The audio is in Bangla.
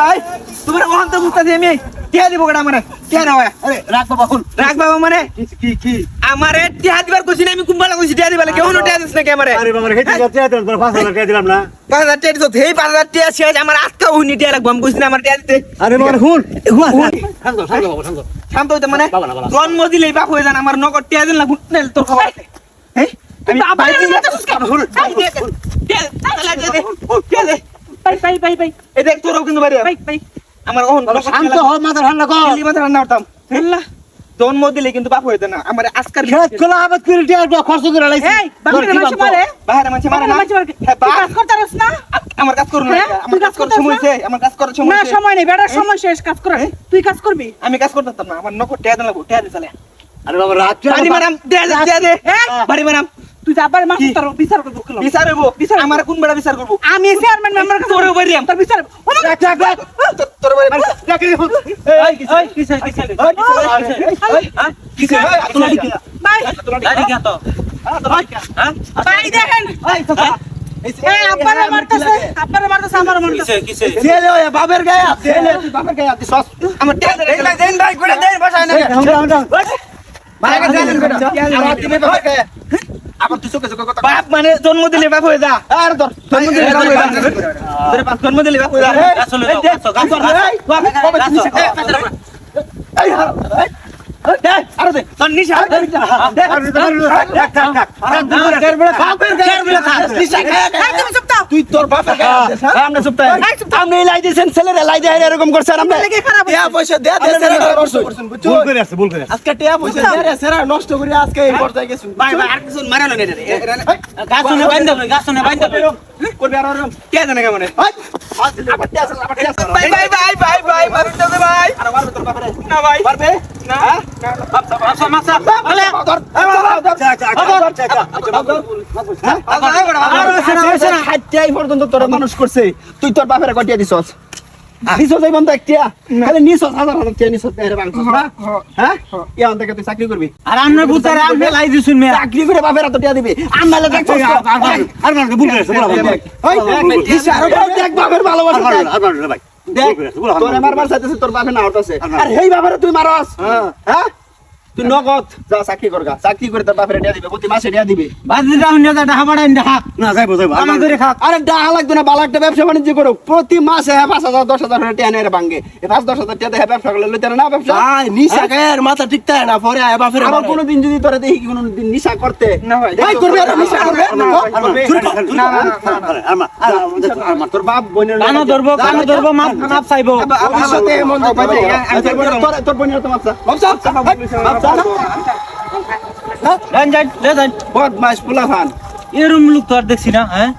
ভাই তোমার ওখান তো বুঝতেছি আমি টিয়া দিব কেটা মানে টিয়া না আরে রাখ বাবা হুন রাখ বাবা মানে কি কি আমারে টিয়া দিবার কইছি না আমি কুম্বালা কইছি টিয়া দিবালে কেউ নো টিয়া দিস না ক্যামেরা আরে বাবা হেঁটে যাচ্ছে তোর তোর পাঁচ হাজার টাকা দিলাম না পাঁচ হাজার টিয়া দিছো সেই পাঁচ হাজার টিয়া শেষ আমার আজকে উনি টিয়া রাখব আমি কইছি না আমার টিয়া দিতে আরে বাবা হুয়া, হুয়া। শান্ত শান্ত বাবা শান্ত শান্ত হইতে মানে না, না। জন্ম দিলেই বাপ হয়ে যান আমার নগদ টিয়া দিন লাগু নেল তোর খবর হ্যাঁ আমি বাবা ভাই রে, দিন বাবা না হুন ভাই দে টিয়া টিয়া দে টিয়া দে বাই বাই বাই বাই এই দেখ তোরও কিন্তু বাড়ি বাই বাই আমার ওহন শান্ত হ মাথা ঠান্ডা কর। খালি মাথা রান্না করতাম। হেল্লা জন্ম দিলে কিন্তু বাপ হইতে না। আমার আজকার খেত খোলা আবাদ করে টিয়া খরচ করে লাইছি। এই বাকিরা মানুষ মারে? বাইরে মানুষ মারে না। বাকিরা মানুষ মারে। হ্যাঁ, বাপ, কাজ করতে না? আমার কাজ করুন হ্যাঁ? আমার কাজ করার সময় না? আমার কাজ করার সময় না সময় নেই। বেটার সময় শেষ। কাজ করে। তুই কাজ করবি? আমি কাজ করতাম না। আমার নকর টিয়া দেন লাগবো টিয়া দে চলে আরে বাবা রাত মারাম টিয়া দে দে। হ্যাঁ? বাড়ি মারাম। তুই যাবার মাস কি? তোর বিচার করব। বিচার হইব বিচার আমার কোন বেড়া বিচার করব আমি চেয়ারম্যান মেম্বার কাছে তোরে বাড়িয়াম তোর বিচার ও মা- রাখ রাখ রাখ তোর- তোর বাড়ি এই, এই, কিসে, কিসে? ভাই, ভাই দেখেন এই আব্বারে মারতেছে আব্বারে মারতেছে আমারে মারতেছে ছেলে ওই বাপের গায়ে ছেলে তুই বাপের গায়ে আছিস আমার টিয়া দে দেন ভাই করে দেন বাসায় না গায়ে আবার তুই চোখে চোখে কথা বাপ মানে জন্ম দিলে বাপ হয়ে যা আর ধর জন্ম দিলে বাপ হয়ে যা ধরে পাঁচ জন্ম দিলে বাপ হয়ে যা এই দে, এই তুই তোর বাপের হ্যাঁ? আমরা চুপ। আপনি লাই দিয়েছেন ছেলেরা লাই দেয় এরকম করছেন হচ্ছে। টিয়া পয়সা দেয়া ভুল করে আছে ভুল করে আছে আজকে টিয়া পয়সা দেয়া সেরা নষ্ট করে আজকে এই পর্যায়ে গেছো ভাই ভাই আর কিছু মারানো নেই রে গাছনে বাইন্দা লই গাছনে বাইন্দা করবে আর কে জানে কেমন ভাই ভাই ভাই ভাই ভাই ভাই আর মারবে তোর বাপরে না ভাই পারবে না বলে পর্যন্ত তোরা মানুষ করছে তুই তোর বাপের কটিয়া দিছস দিছস এই বন্ধ একটিয়া খালি নিছস হাজার হাজার টিয়া না হ্যাঁ তুই চাকরি করবি আর আমনে লাই দিছুন মে চাকরি করে বাপের এত টিয়া দিবি আন্নালে দেখ আর আছে বলা দেখ বাপের ভালোবাসা। আর ভাই তোর তোর না আর হেই বাপের তুই মারস হ্যাঁ তুই নগদ যা চাকরি করগা চাকরি করে তোর বাপের টিয়া দিবে প্রতি মাসে দিবে বাজি দাও নিয়া না যাইবো যাইবো আমার খাক আরে ডাহা লাগবে না বালা একটা ব্যবসা বাণিজ্য করো প্রতি মাসে হ্যাঁ পাঁচ হাজার দশ হাজার করে টিয়া নেয় ভাঙ্গে এই পাঁচ দশ হাজার টিয়া দিয়ে ব্যবসা করলে লইতে না ব্যবসা নিশা গায়ের মাথা ঠিক থাকে না পরে আয় বাপের আবার কোনোদিন যদি তোরা দেখি কোনো দিন নিশা করতে না ভাই ভাই করবে আর নিশা করবে না না তোর বাপ বোনের কানো ধরবো কানো ধরবো মাপ মাপ চাইব ভবিষ্যতে মন তোর বোনের তো দেন যাই দে দেন বদমাস পোলা ফান এরম লোক তো আর দেখছি না হ্যাঁ?